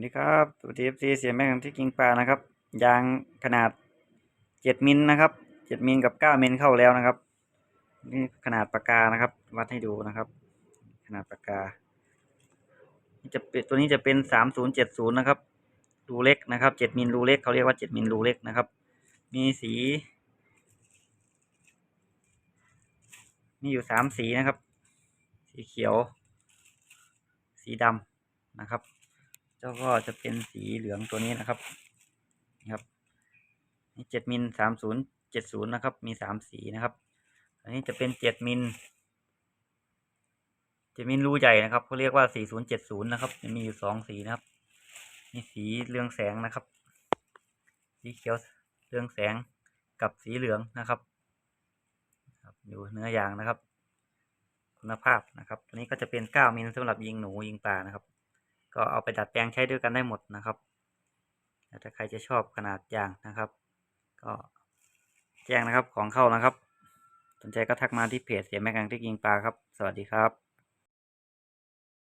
สวัสดีครับสวัสดีเอฟซีเสียแม่งที่กิงปลานะครับ ยางขนาดเจ็ดมิลนะครับเจ็ดมิลกับเก้ามิลเข้าแล้วนะครับ นี่ขนาดปากกานะครับ วัดให้ดูนะครับ ขนาดปากกานี่จะเป็นตัวนี้จะเป็นสามศูนย์เจ็ดศูนย์นะครับรูเล็กนะครับเจ็ดมิลรูเล็กเขาเรียกว่าเจ็ดมิลรูเล็กนะครับ มีสี มีอยู่สามสีนะครับ สีเขียว สีดำนะครับ เจ้าก็จะเป็นสีเหลืองตัวนี้นะครับนี่ครับนี่เจ็ดมิลสามศูนย์เจ็ดศูนย์นะครับ มีสามสีนะครับ อันนี้จะเป็นเจ็ดมิลเจ็ดมิลรูใหญ่นะครับเขาเรียกว่าสี่ศูนย์เจ็ดศูนย์นะครับจะมีอยู่สองสีนะครับมีสีเรืองแสงนะครับ สีเขียวเรืองแสงกับสีเหลืองนะครับอยู่เนื้อยางนะครับ คุณภาพนะครับตัวนี้ก็จะเป็นเก้ามิลสำหรับยิงหนูยิงปลานะครับ ก็เอาไปดัดแปลงใช้ด้วยกันได้หมดนะครับถ้าใครจะชอบขนาดยางนะครับ ก็แจ้งนะครับของเข้านะครับ สนใจก็ทักมาที่เพจเสียแม่กังที่ยิงปลาครับ สวัสดีครับ